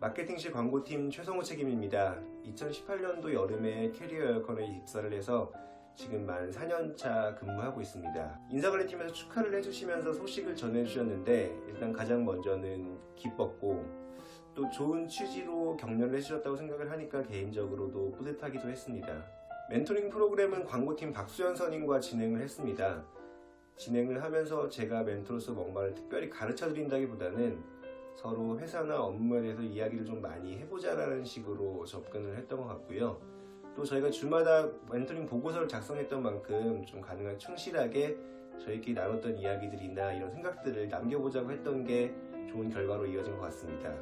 마케팅실 광고팀 최성호 책임입니다. 2018년도 여름에 캐리어 에어컨에 입사를 해서 지금 만 4년차 근무하고 있습니다. 인사관리팀에서 축하를 해주시면서 소식을 전해주셨는데 일단 가장 먼저는 기뻤고 또 좋은 취지로 격려를 해주셨다고 생각을 하니까 개인적으로도 뿌듯하기도 했습니다. 멘토링 프로그램은 광고팀 박수현 선임과 진행을 했습니다. 진행을 하면서 제가 멘토로서 뭔가를 특별히 가르쳐 드린다기보다는 서로 회사나 업무에 대해서 이야기를 좀 많이 해보자라는 식으로 접근을 했던 것 같고요. 또 저희가 주마다 멘토링 보고서를 작성했던 만큼 좀 가능한 충실하게 저희끼리 나눴던 이야기들이나 이런 생각들을 남겨보자고 했던 게 좋은 결과로 이어진 것 같습니다.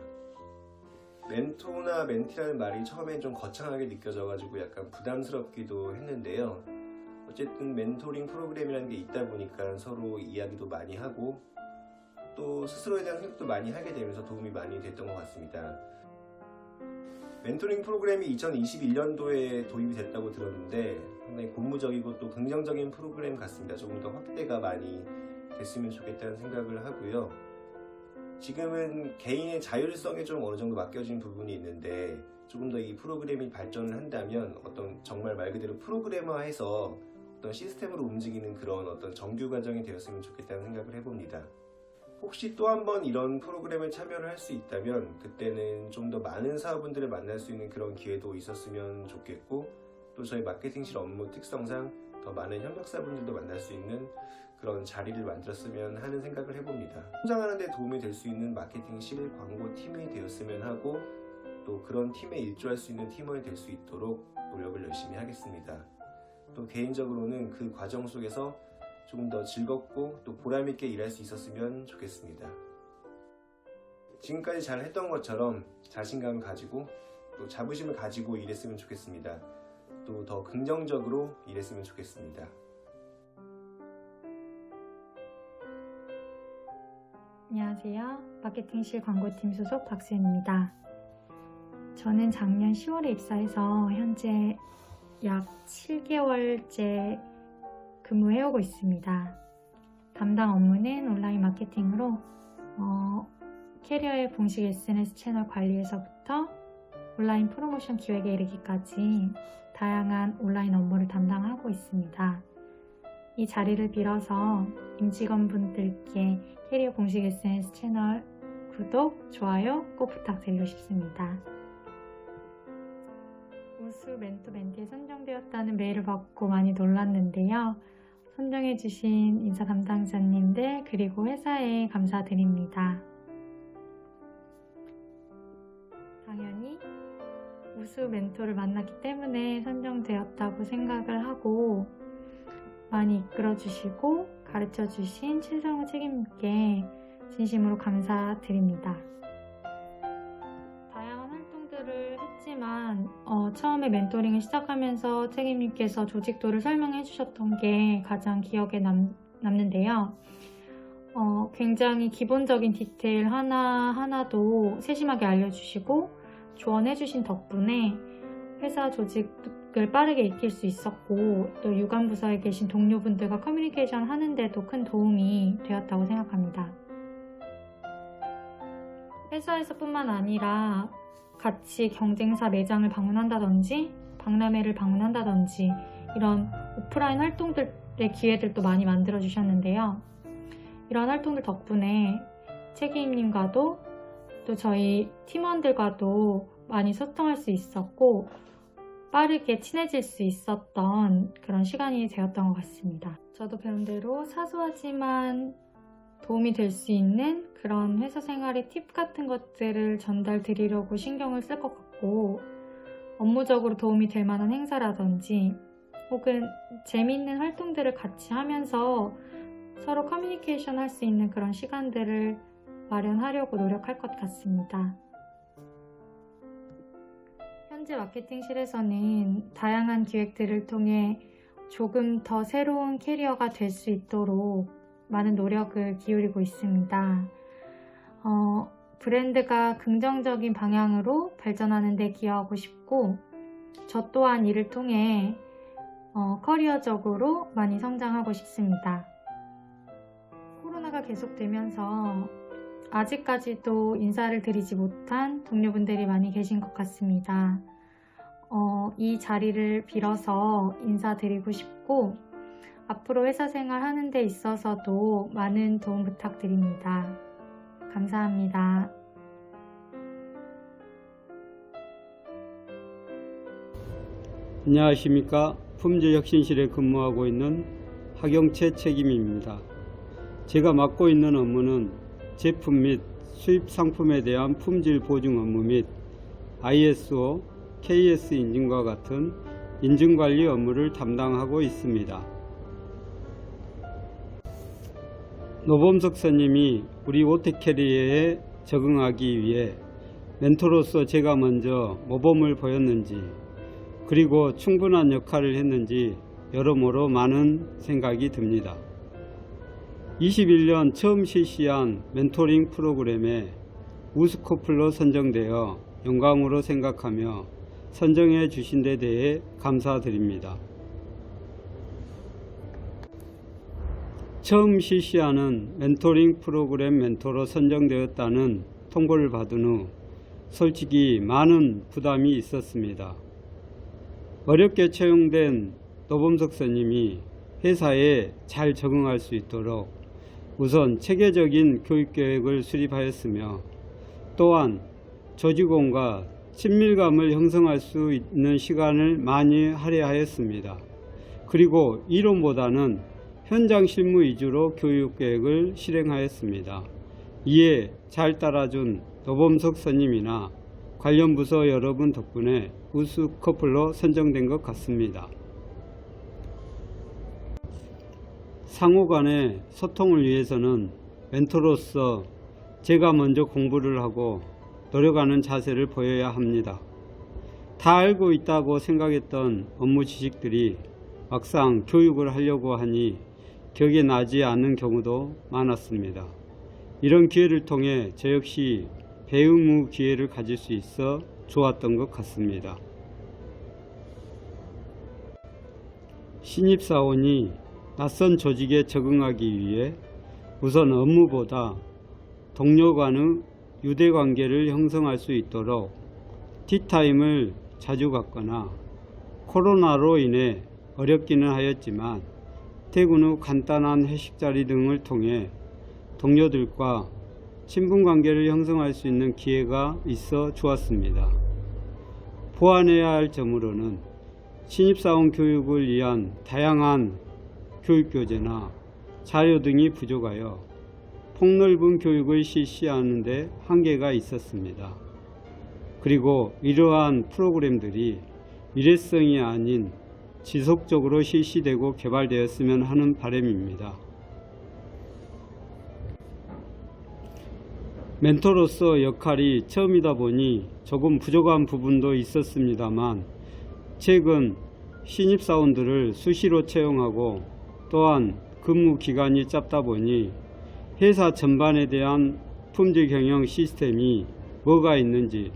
멘토나 멘티라는 말이 처음엔 좀 거창하게 느껴져가지고 약간 부담스럽기도 했는데요. 어쨌든 멘토링 프로그램이라는 게 있다 보니까 서로 이야기도 많이 하고 또 스스로에 대한 생각도 많이 하게 되면서 도움이 많이 됐던 것 같습니다. 멘토링 프로그램이 2021년도에 도입이 됐다고 들었는데 상당히 고무적이고 또 긍정적인 프로그램 같습니다. 조금 더 확대가 많이 됐으면 좋겠다는 생각을 하고요. 지금은 개인의 자율성에 좀 어느 정도 맡겨진 부분이 있는데 조금 더 이 프로그램이 발전을 한다면 어떤 정말 말 그대로 프로그래머해서 어떤 시스템으로 움직이는 그런 어떤 정규 과정이 되었으면 좋겠다는 생각을 해봅니다. 혹시 또 한번 이런 프로그램에 참여를 할 수 있다면 그때는 좀 더 많은 사업분들을 만날 수 있는 그런 기회도 있었으면 좋겠고 또 저희 마케팅실 업무 특성상 더 많은 협력사분들도 만날 수 있는 그런 자리를 만들었으면 하는 생각을 해봅니다. 성장하는 데 도움이 될 수 있는 마케팅실 광고팀이 되었으면 하고 또 그런 팀에 일조할 수 있는 팀원이 될 수 있도록 노력을 열심히 하겠습니다. 또 개인적으로는 그 과정 속에서 조금 더 즐겁고 또 보람있게 일할 수 있었으면 좋겠습니다. 지금까지 잘 했던 것처럼 자신감을 가지고 또 자부심을 가지고 일했으면 좋겠습니다. 또 더 긍정적으로 일했으면 좋겠습니다. 안녕하세요. 마케팅실 광고팀 소속 박수현입니다. 저는 작년 10월에 입사해서 현재 약 7개월째 근무해오고 있습니다. 담당 업무는 온라인 마케팅으로 어, 캐리어의 공식 SNS 채널 관리에서부터 온라인 프로모션 기획에 이르기까지 다양한 온라인 업무를 담당하고 있습니다. 이 자리를 빌어서 임직원분들께 캐리어 공식 SNS 채널 구독, 좋아요 꼭 부탁드리고 싶습니다. 우수 멘토 멘티에 선정되었다는 메일을 받고 많이 놀랐는데요. 선정해주신 인사 담당자님들 그리고 회사에 감사드립니다. 당연히 우수 멘토를 만났기 때문에 선정되었다고 생각을 하고 많이 이끌어주시고 가르쳐주신 최성우 책임님께 진심으로 감사드립니다. 어, 처음에 멘토링을 시작하면서 책임님께서 조직도를 설명해 주셨던 게 가장 기억에 남, 남는데요. 어, 굉장히 기본적인 디테일 하나하나도 세심하게 알려주시고 조언해 주신 덕분에 회사 조직을 빠르게 익힐 수 있었고 또 유관부서에 계신 동료분들과 커뮤니케이션 하는데도 큰 도움이 되었다고 생각합니다. 회사에서뿐만 아니라 같이 경쟁사 매장을 방문한다든지 박람회를 방문한다든지 이런 오프라인 활동들의 기회들도 많이 만들어 주셨는데요. 이런 활동들 덕분에 책임님과도 또 저희 팀원들과도 많이 소통할 수 있었고 빠르게 친해질 수 있었던 그런 시간이 되었던 것 같습니다. 저도 배운 대로 사소하지만 도움이 될 수 있는 그런 회사 생활의 팁 같은 것들을 전달 드리려고 신경을 쓸 것 같고 업무적으로 도움이 될 만한 행사라든지 혹은 재미있는 활동들을 같이 하면서 서로 커뮤니케이션 할 수 있는 그런 시간들을 마련하려고 노력할 것 같습니다. 현재 마케팅실에서는 다양한 기획들을 통해 조금 더 새로운 캐리어가 될 수 있도록 많은 노력을 기울이고 있습니다. 어, 브랜드가 긍정적인 방향으로 발전하는 데 기여하고 싶고, 저 또한 이를 통해 어, 커리어적으로 많이 성장하고 싶습니다. 코로나가 계속되면서 아직까지도 인사를 드리지 못한 동료분들이 많이 계신 것 같습니다. 어, 이 자리를 빌어서 인사드리고 싶고, 앞으로 회사 생활 하는 데 있어서도 많은 도움 부탁드립니다. 감사합니다. 안녕하십니까. 품질혁신실에 근무하고 있는 하경채 책임입니다. 제가 맡고 있는 업무는 제품 및 수입 상품에 대한 품질 보증 업무 및 ISO, KS 인증과 같은 인증 관리 업무를 담당하고 있습니다. 노범석 선님이 우리 오테캐리어에 적응하기 위해 멘토로서 제가 먼저 모범을 보였는지 그리고 충분한 역할을 했는지 여러모로 많은 생각이 듭니다. 21년 처음 실시한 멘토링 프로그램에 우스코플로 선정되어 영광으로 생각하며 선정해 주신 데 대해 감사드립니다. 처음 실시하는 멘토링 프로그램 멘토로 선정되었다는 통보를 받은 후 솔직히 많은 부담이 있었습니다. 어렵게 채용된 노범석 선님이 회사에 잘 적응할 수 있도록 우선 체계적인 교육 계획을 수립하였으며 또한 조직원과 친밀감을 형성할 수 있는 시간을 많이 할애하였습니다. 그리고 이론보다는 현장 실무 위주로 교육 계획을 실행하였습니다. 이에 잘 따라준 노범석 선님이나 관련 부서 여러분 덕분에 우수 커플로 선정된 것 같습니다. 상호 간의 소통을 위해서는 멘토로서 제가 먼저 공부를 하고 노력하는 자세를 보여야 합니다. 다 알고 있다고 생각했던 업무 지식들이 막상 교육을 하려고 하니 격이 나지 않는 경우도 많았습니다. 이런 기회를 통해 저 역시 배움 후 기회를 가질 수 있어 좋았던 것 같습니다. 신입사원이 낯선 조직에 적응하기 위해 우선 업무보다 동료 간의 유대 관계를 형성할 수 있도록 티타임을 자주 갖거나 코로나로 인해 어렵기는 하였지만 퇴근 후 간단한 회식 자리 등을 통해 동료들과 친분 관계를 형성할 수 있는 기회가 있어 좋았습니다. 보완해야 할 점으로는 신입사원 교육을 위한 다양한 교육교재나 자료 등이 부족하여 폭넓은 교육을 실시하는 데 한계가 있었습니다. 그리고 이러한 프로그램들이 일회성이 아닌 지속적으로 실시되고 개발되었으면 하는 바람입니다. 멘토로서 역할이 처음이다 보니 조금 부족한 부분도 있었습니다만 최근 신입사원들을 수시로 채용하고 또한 근무 기간이 짧다 보니 회사 전반에 대한 품질 경영 시스템이 뭐가 있는지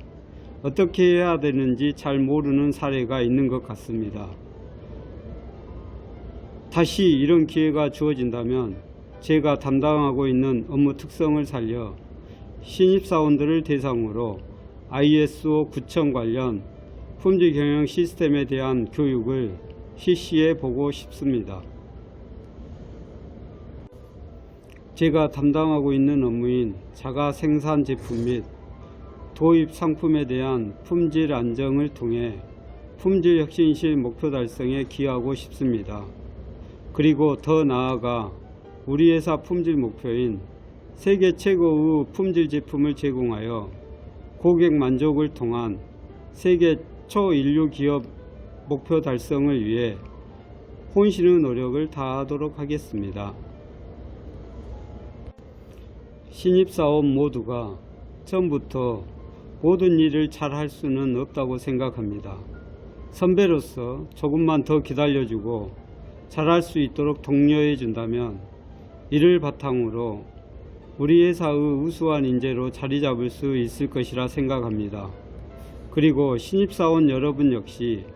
어떻게 해야 되는지 잘 모르는 사례가 있는 것 같습니다. 다시 이런 기회가 주어진다면 제가 담당하고 있는 업무 특성을 살려 신입사원들을 대상으로 ISO 9000 관련 품질 경영 시스템에 대한 교육을 실시해 보고 싶습니다. 제가 담당하고 있는 업무인 자가 생산 제품 및 도입 상품에 대한 품질 안정을 통해 품질 혁신실 목표 달성에 기여하고 싶습니다. 그리고 더 나아가 우리 회사 품질 목표인 세계 최고의 품질 제품을 제공하여 고객 만족을 통한 세계 초인류 기업 목표 달성을 위해 혼신의 노력을 다하도록 하겠습니다. 신입사원 모두가 처음부터 모든 일을 잘 할 수는 없다고 생각합니다. 선배로서 조금만 더 기다려주고 잘할 수 있도록 독려해 준다면 이를 바탕으로 우리 회사의 우수한 인재로 자리 잡을 수 있을 것이라 생각합니다. 그리고 신입사원 여러분 역시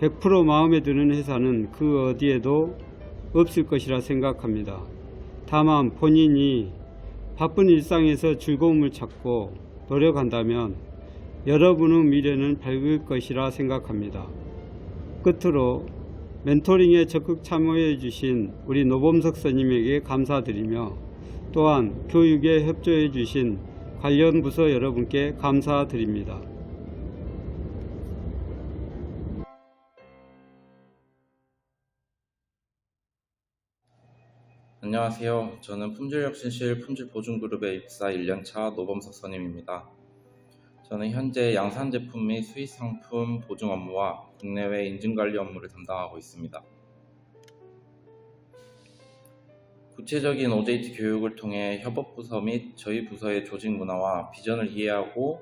100% 마음에 드는 회사는 그 어디에도 없을 것이라 생각합니다. 다만 본인이 바쁜 일상에서 즐거움을 찾고 노력한다면 여러분의 미래는 밝을 것이라 생각합니다. 끝으로 멘토링에 적극 참여해 주신 우리 노범석 선임에게 감사드리며 또한 교육에 협조해 주신 관련 부서 여러분께 감사드립니다. 안녕하세요. 저는 품질혁신실 품질보증그룹의 입사 1년차 노범석 선임입니다. 저는 현재 양산 제품 및 수입 상품 보증 업무와 국내외 인증 관리 업무를 담당하고 있습니다. 구체적인 OJT 교육을 통해 협업 부서 및 저희 부서의 조직 문화와 비전을 이해하고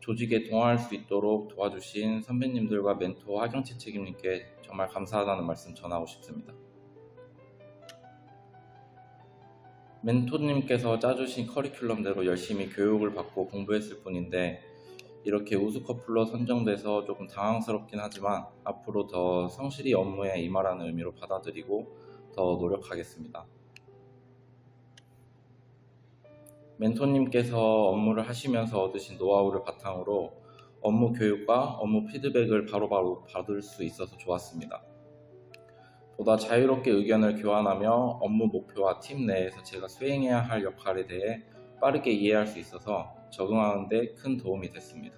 조직에 동화할 수 있도록 도와주신 선배님들과 멘토 하경채 책임님께 정말 감사하다는 말씀 전하고 싶습니다. 멘토님께서 짜주신 커리큘럼대로 열심히 교육을 받고 공부했을 뿐인데 이렇게 우수 커플로 선정돼서 조금 당황스럽긴 하지만 앞으로 더 성실히 업무에 임하라는 의미로 받아들이고 더 노력하겠습니다. 멘토님께서 업무를 하시면서 얻으신 노하우를 바탕으로 업무 교육과 업무 피드백을 바로바로 받을 수 있어서 좋았습니다. 보다 자유롭게 의견을 교환하며 업무 목표와 팀 내에서 제가 수행해야 할 역할에 대해 빠르게 이해할 수 있어서 적응하는 데 큰 도움이 됐습니다.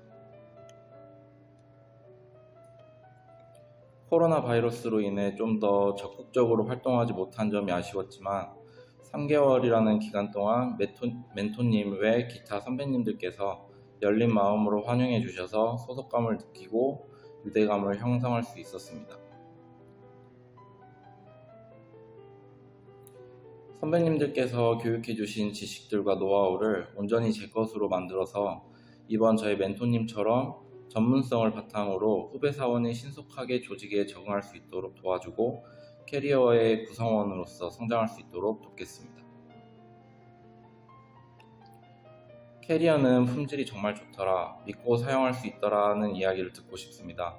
코로나 바이러스로 인해 좀 더 적극적으로 활동하지 못한 점이 아쉬웠지만 3개월이라는 기간 동안 멘토, 멘토님 외 기타 선배님들께서 열린 마음으로 환영해 주셔서 소속감을 느끼고 유대감을 형성할 수 있었습니다. 선배님들께서 교육해 주신 지식들과 노하우를 온전히 제 것으로 만들어서 이번 저희 멘토님처럼 전문성을 바탕으로 후배 사원이 신속하게 조직에 적응할 수 있도록 도와주고 캐리어의 구성원으로서 성장할 수 있도록 돕겠습니다. 캐리어는 품질이 정말 좋더라, 믿고 사용할 수 있더라는 이야기를 듣고 싶습니다.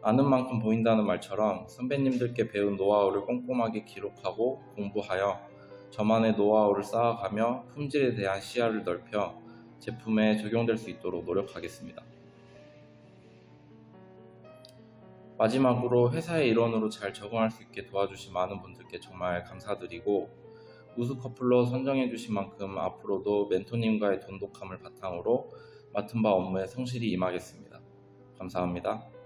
아는 만큼 보인다는 말처럼 선배님들께 배운 노하우를 꼼꼼하게 기록하고 공부하여 저만의 노하우를 쌓아가며 품질에 대한 시야를 넓혀 제품에 적용될 수 있도록 노력하겠습니다. 마지막으로 회사의 일원으로 잘 적응할 수 있게 도와주신 많은 분들께 정말 감사드리고 우수 커플로 선정해 주신 만큼 앞으로도 멘토님과의 돈독함을 바탕으로 맡은 바 업무에 성실히 임하겠습니다. 감사합니다.